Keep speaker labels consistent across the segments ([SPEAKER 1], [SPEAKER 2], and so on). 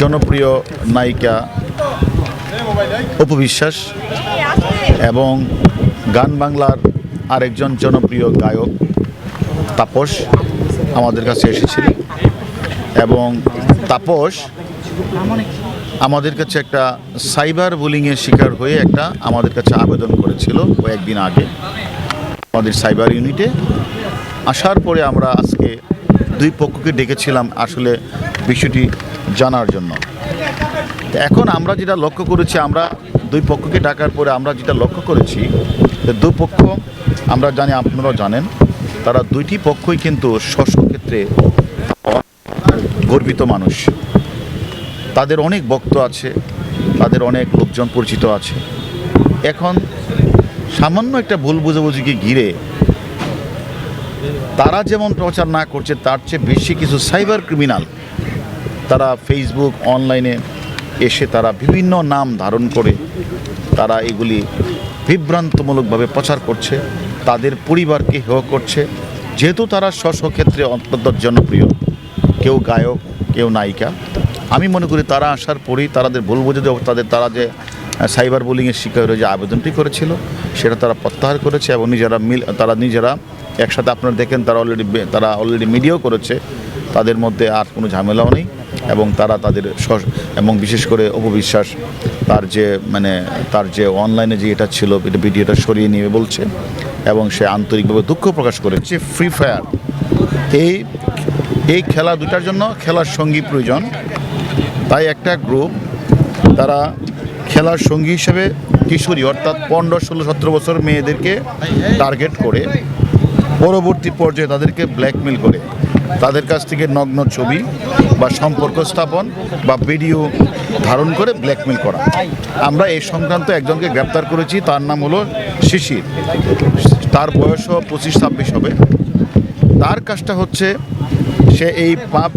[SPEAKER 1] জনপ্রিয় নায়িকা উপবিশ্বাস এবং গান বাংলার আরেকজন জনপ্রিয় গায়ক তাপস আমাদের কাছে এসেছিল। এবং তাপস আমাদের কাছে একটা সাইবার বুলিংয়ের শিকার হয়ে একটা আমাদের কাছে আবেদন করেছিল কয়েকদিন আগে আমাদের সাইবার ইউনিটে। আসার পরে আমরা আজকে দুই পক্ষকে ডেকেছিলাম আসলে বিষয়টি জানার জন্য। এখন আমরা যেটা লক্ষ্য করেছি, আমরা দুই পক্ষকে ডাকার পরে আমরা যেটা লক্ষ্য করেছি দুই পক্ষ, আমরা জানি, আপনারাও জানেন, তারা দুইটি পক্ষই কিন্তু স্বস্ব ক্ষেত্রে গর্বিত মানুষ। তাদের অনেক ভক্ত আছে, তাদের অনেক লোকজন পরিচিত আছে। এখন সামান্য একটা ভুল বুঝাবুঝিকে ঘিরে তারা যেমন প্রচার না করছে, তার চেয়ে বেশি কিছু সাইবার ক্রিমিনাল তারা ফেসবুক অনলাইনে এসে তারা বিভিন্ন নাম ধারণ করে তারা এগুলি বিভ্রান্তমূলকভাবে প্রচার করছে, তাদের পরিবারকে হেয় করছে। যেহেতু তারা স্ব ক্ষেত্রে অত্যন্ত জনপ্রিয়, কেউ গায়ক, কেউ নায়িকা। আমি মনে করি তারা আসার পরেই তাদের ভুল বুঝে তাদের তারা যে সাইবার বুলিংয়ের শিকার হয়ে যে আবেদনটি করেছিল, সেটা তারা প্রত্যাহার করেছে এবং নিজেরা মিল, তারা নিজেরা একসাথে আপনারা দেখেন, তারা অলরেডি তারা অলরেডি মিডিয়াও করেছে। তাদের মধ্যে আর কোনো ঝামেলাও নেই এবং তারা তাদের এবং বিশেষ করে অপবিশ্বাস তার যে মানে তার যে অনলাইনে যে এটা ছিল, এটা ভিডিওটা সরিয়ে নিয়ে বলছে এবং সে আন্তরিকভাবে দুঃখ প্রকাশ করেছে ফ্রি ফায়ার এই এই খেলা দুটার জন্য খেলার সঙ্গী প্রয়োজন। তাই একটা গ্রুপ তারা খেলার সঙ্গী হিসেবে কিশোরী, অর্থাৎ পনেরো, ষোলো, সতেরো বছর মেয়েদেরকে টার্গেট করে পরবর্তী পর্যায়ে তাদেরকে ব্ল্যাকমেল করে তাদের কাছ থেকে নগ্ন ছবি বা সম্পর্ক স্থাপন বা ভিডিও ধারণ করে ব্ল্যাকমেল করা। আমরা এই সংক্রান্ত একজনকে গ্রেপ্তার করেছি, তার নাম হলো শিশির। তার বয়সও পঁচিশ ছাব্বিশ হবে। তার কাজটা হচ্ছে সে এই পাপ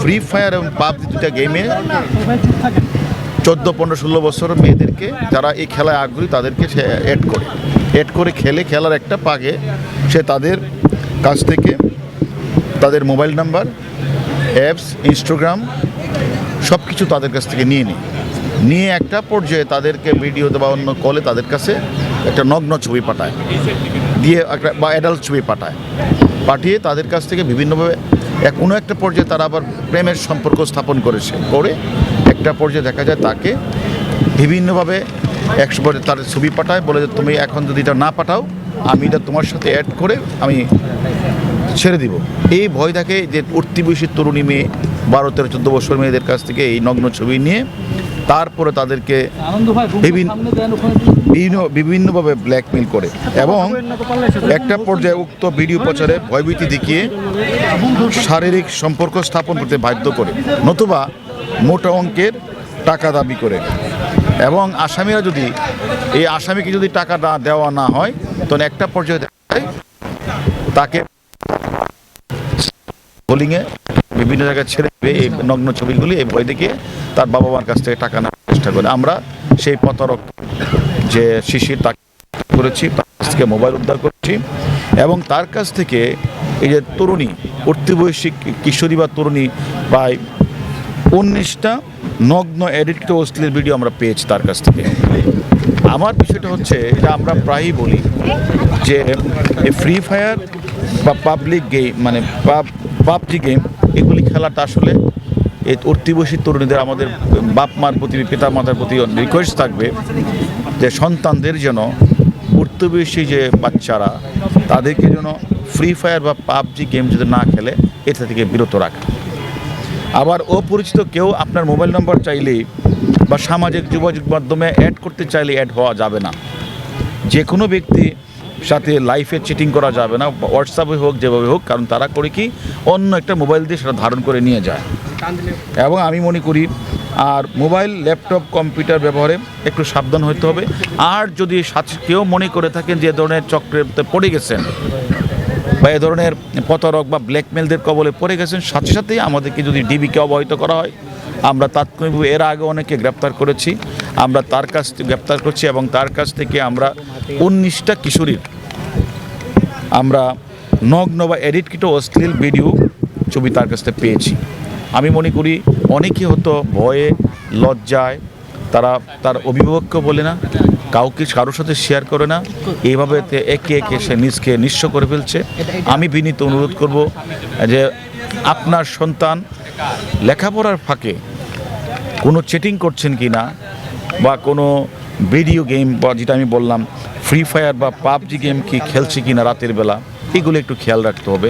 [SPEAKER 1] ফ্রি ফায়ার এবং পাপ দুটা গেমে চোদ্দ, পনেরো, ষোলো বছর মেয়েদেরকে, যারা এই খেলায় আগ্রহী, তাদেরকে সে অ্যাড করে। অ্যাড করে খেলে খেলার একটা পাগে সে তাদের কাছ থেকে তাদের মোবাইল নাম্বার, অ্যাপস, ইনস্টাগ্রাম সব কিছু তাদের কাছ থেকে নিয়ে নিই। নিয়ে একটা পর্যায়ে তাদেরকে ভিডিও বা অন্য কলে তাদের কাছে একটা নগ্ন ছবি পাঠায়। দিয়ে একটা বা অ্যাডাল্ট ছবি পাঠায়। পাঠিয়ে তাদের কাছ থেকে বিভিন্নভাবে কোনো একটা পর্যায়ে তারা আবার প্রেমের সম্পর্ক স্থাপন করেছে। করে একটা পর্যায়ে দেখা যায় তাকে বিভিন্নভাবে একশো তার ছবি পাঠায় বলে যে তুমি এখন যদি এটা না পাঠাও আমি এটা তোমার সাথে অ্যাড করে আমি ছেড়ে দিব। এই ভয় থাকে যে উঠতি বয়সী তরুণী মেয়ে বারো তেরো চোদ্দ বছর মেয়েদের কাছ থেকে এই নগ্ন ছবি নিয়ে তারপরে তাদেরকে বিভিন্ন বিভিন্নভাবে ব্ল্যাকমেল করে। এবং একটা পর্যায়ে উক্ত ভিডিও প্রচারে ভয়ভীতি দেখিয়ে শারীরিক সম্পর্ক স্থাপন করতে বাধ্য করে নতুবা মোটা অঙ্কের টাকা দাবি করে। এবং আসামিরা যদি এই আসামিকে যদি টাকা না দেওয়া না হয় তখন একটা পর্যায়ে তাকে বোলিংয়ে বিভিন্ন জায়গায় ছেড়ে দেবে এই নগ্ন ছবিগুলি এই বই দেখে তার বাবা মার কাছ থেকে টাকা নেওয়ার চেষ্টা করে। আমরা সেই প্রতারক যে শিশির তাকে করেছি, তার কাছ থেকে মোবাইল উদ্ধার করেছি এবং তার কাছ থেকে এই যে তরুণী, উঠতি বয়সী কিশোরী বা তরুণী প্রায় উনিশটা নগ্ন এডিট অশ্লীল ভিডিও আমরা পেয়েছি তার কাছ থেকে। আমার বিষয়টা হচ্ছে, এটা আমরা প্রায়ই বলি যে ফ্রি ফায়ার বা পাবলিক গেম মানে পাবজি গেম এগুলি খেলাটা আসলে এই উর্তিবসী তরুণীদের আমাদের বাপ মার প্রতি, পিতা মাতার প্রতি রিকোয়েস্ট থাকবে যে সন্তানদের যেন উর্তিবসী যে বাচ্চারা, তাদেরকে যেন ফ্রি ফায়ার বা পাবজি গেম যদি না খেলে, এটা থেকে বিরত রাখে। আবার অপরিচিত কেউ আপনার মোবাইল নম্বর চাইলে বা সামাজিক যোগাযোগ মাধ্যমে অ্যাড করতে চাইলে অ্যাড হওয়া যাবে না। যে কোনো ব্যক্তি সাথে লাইফে চিটিং করা যাবে না হোয়াটসঅ্যাপে হোক, যেভাবে হোক, কারণ তারা করে কি অন্য একটা মোবাইল দিয়ে সেটা ধারণ করে নিয়ে যায়। এবং আমি মনে করি, আর মোবাইল ল্যাপটপ কম্পিউটার ব্যবহারে একটু সাবধান হতে হবে। আর যদি কেউ মনে করে থাকেন যে ধরনের চক্রেতে পড়ে গেছেন বা এ ধরনের প্রতারক বা ব্ল্যাকমেলদের কবলে পড়ে গেছেন, সাথে সাথেই আমাদেরকে যদি ডিবিকে অবহিত করা হয়, আমরা তাৎক্ষণিকভাবে এর আগে অনেকে গ্রেপ্তার করেছি। আমরা তার কাছ থেকে গ্রেপ্তার করছি এবং তার কাছ থেকে আমরা উনিশটা কিশোরীর, আমরা নগ্ন বা এডিটকৃত অশ্লীল ভিডিও ছবি তার কাছ থেকে পেয়েছি। আমি মনে করি অনেকে হতো ভয়ে, লজ্জায়, তারা তার অভিভাবককে বলে না কাউকে কারোর সাথে শেয়ার করে না। এইভাবে একে একে সে নিজকে নিঃস্ব করে ফেলছে। আমি বিনীত অনুরোধ করব যে আপনার সন্তান লেখাপড়ার ফাঁকে কোনো চেটিং করছেন কি না বা কোনো ভিডিও গেম বা যেটা আমি বললাম ফ্রি ফায়ার বা পাবজি গেম কি খেলছে কি না রাতের বেলা, এগুলো একটু খেয়াল রাখতে হবে।